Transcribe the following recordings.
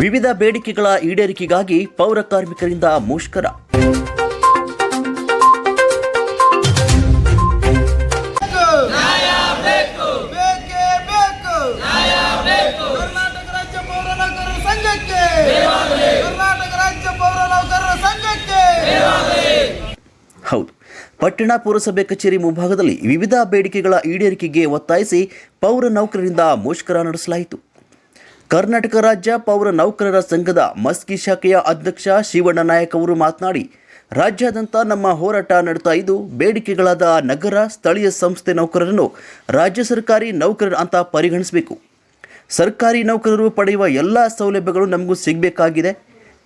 ವಿವಿಧ ಬೇಡಿಕೆಗಳ ಈಡೇರಿಕೆಗಾಗಿ ಪೌರ ಕಾರ್ಮಿಕರಿಂದ ಮುಷ್ಕರ. ಹೌದು. ಪಟ್ಟಣ ಪುರಸಭೆ ಕಚೇರಿ ಮುಂಭಾಗದಲ್ಲಿ ವಿವಿಧ ಬೇಡಿಕೆಗಳ ಈಡೇರಿಕೆಗೆ ಒತ್ತಾಯಿಸಿ ಪೌರ ನೌಕರರಿಂದ ಮುಷ್ಕರ ನಡೆಸಲಾಯಿತು. ಕರ್ನಾಟಕ ರಾಜ್ಯ ಪೌರ ನೌಕರರ ಸಂಘದ ಮಸ್ಕಿ ಶಾಖೆಯ ಅಧ್ಯಕ್ಷ ಶಿವಣ್ಣ ನಾಯಕ್ ಅವರು ಮಾತನಾಡಿ, ರಾಜ್ಯಾದ್ಯಂತ ನಮ್ಮ ಹೋರಾಟ ನಡೆತಾ ಇದ್ದು, ಬೇಡಿಕೆಗಳಾದ ನಗರ, ಸ್ಥಳೀಯ ಸಂಸ್ಥೆ ನೌಕರರನ್ನು ರಾಜ್ಯ ಸರ್ಕಾರಿ ನೌಕರರು ಅಂತ ಪರಿಗಣಿಸಬೇಕು. ಸರ್ಕಾರಿ ನೌಕರರು ಪಡೆಯುವ ಎಲ್ಲ ಸೌಲಭ್ಯಗಳು ನಮಗೂ ಸಿಗಬೇಕಾಗಿದೆ.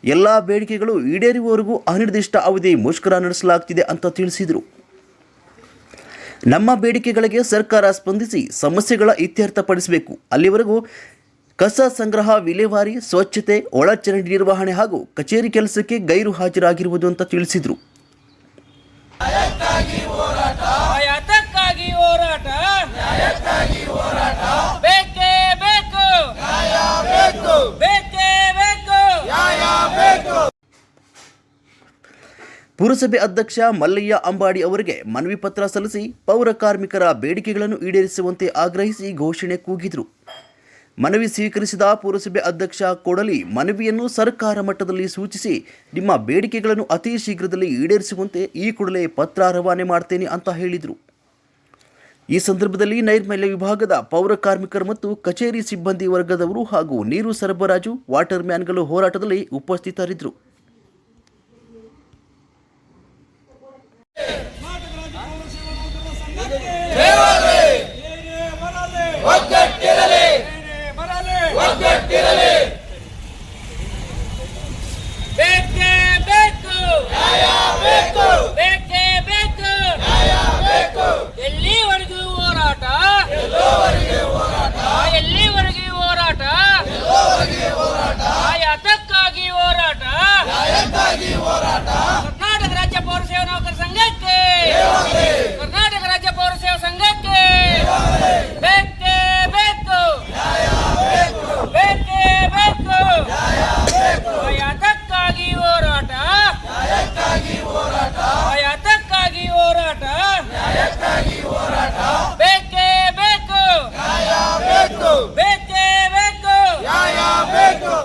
ಎಲ್ಲ ಬೇಡಿಕೆಗಳು ಈಡೇರುವವರೆಗೂ ಅನಿರ್ದಿಷ್ಟ ಅವಧಿ ಮುಷ್ಕರ ನಡೆಸಲಾಗ್ತಿದೆ ಅಂತ ತಿಳಿಸಿದರು. ನಮ್ಮ ಬೇಡಿಕೆಗಳಿಗೆ ಸರ್ಕಾರ ಸ್ಪಂದಿಸಿ ಸಮಸ್ಯೆಗಳ ಇತ್ಯರ್ಥಪಡಿಸಬೇಕು. ಅಲ್ಲಿವರೆಗೂ ಕಸ ಸಂಗ್ರಹ ವಿಲೇವಾರಿ ಸ್ವಚ್ಛತೆ ಒಳಚರಂಡಿ ನಿರ್ವಹಣೆ ಹಾಗೂ ಕಚೇರಿ ಕೆಲಸಕ್ಕೆ ಗೈರು ಹಾಜರಾಗಿರುವುದು ಅಂತ ತಿಳಿಸಿದರು. ಪುರಸಭೆ ಅಧ್ಯಕ್ಷ ಮಲ್ಲಯ್ಯ ಅಂಬಾಡಿ ಅವರಿಗೆ ಮನವಿ ಪತ್ರ ಸಲ್ಲಿಸಿ ಪೌರ ಕಾರ್ಮಿಕರ ಬೇಡಿಕೆಗಳನ್ನು ಈಡೇರಿಸುವಂತೆ ಆಗ್ರಹಿಸಿ ಘೋಷಣೆ ಕೂಗಿದರು. ಮನವಿ ಸ್ವೀಕರಿಸಿದ ಪುರಸಭೆ ಅಧ್ಯಕ್ಷ ಕೊಡಲಿ ಮನವಿಯನ್ನು ಸರ್ಕಾರ ಮಟ್ಟದಲ್ಲಿ ಸೂಚಿಸಿ, ನಿಮ್ಮ ಬೇಡಿಕೆಗಳನ್ನು ಅತಿ ಶೀಘ್ರದಲ್ಲಿ ಈಡೇರಿಸುವಂತೆ ಈ ಕೂಡಲೇ ಪತ್ರ ರವಾನೆ ಮಾಡ್ತೇನೆ ಅಂತ ಹೇಳಿದರು. ಈ ಸಂದರ್ಭದಲ್ಲಿ ನೈರ್ಮಲ್ಯ ವಿಭಾಗದ ಪೌರ ಕಾರ್ಮಿಕರು ಮತ್ತು ಕಚೇರಿ ಸಿಬ್ಬಂದಿ ವರ್ಗದವರು ಹಾಗೂ ನೀರು ಸರಬರಾಜು, ವಾಟರ್ ಮ್ಯಾನ್ಗಳು ಹೋರಾಟದಲ್ಲಿ ಉಪಸ್ಥಿತರಿದ್ದರು. आता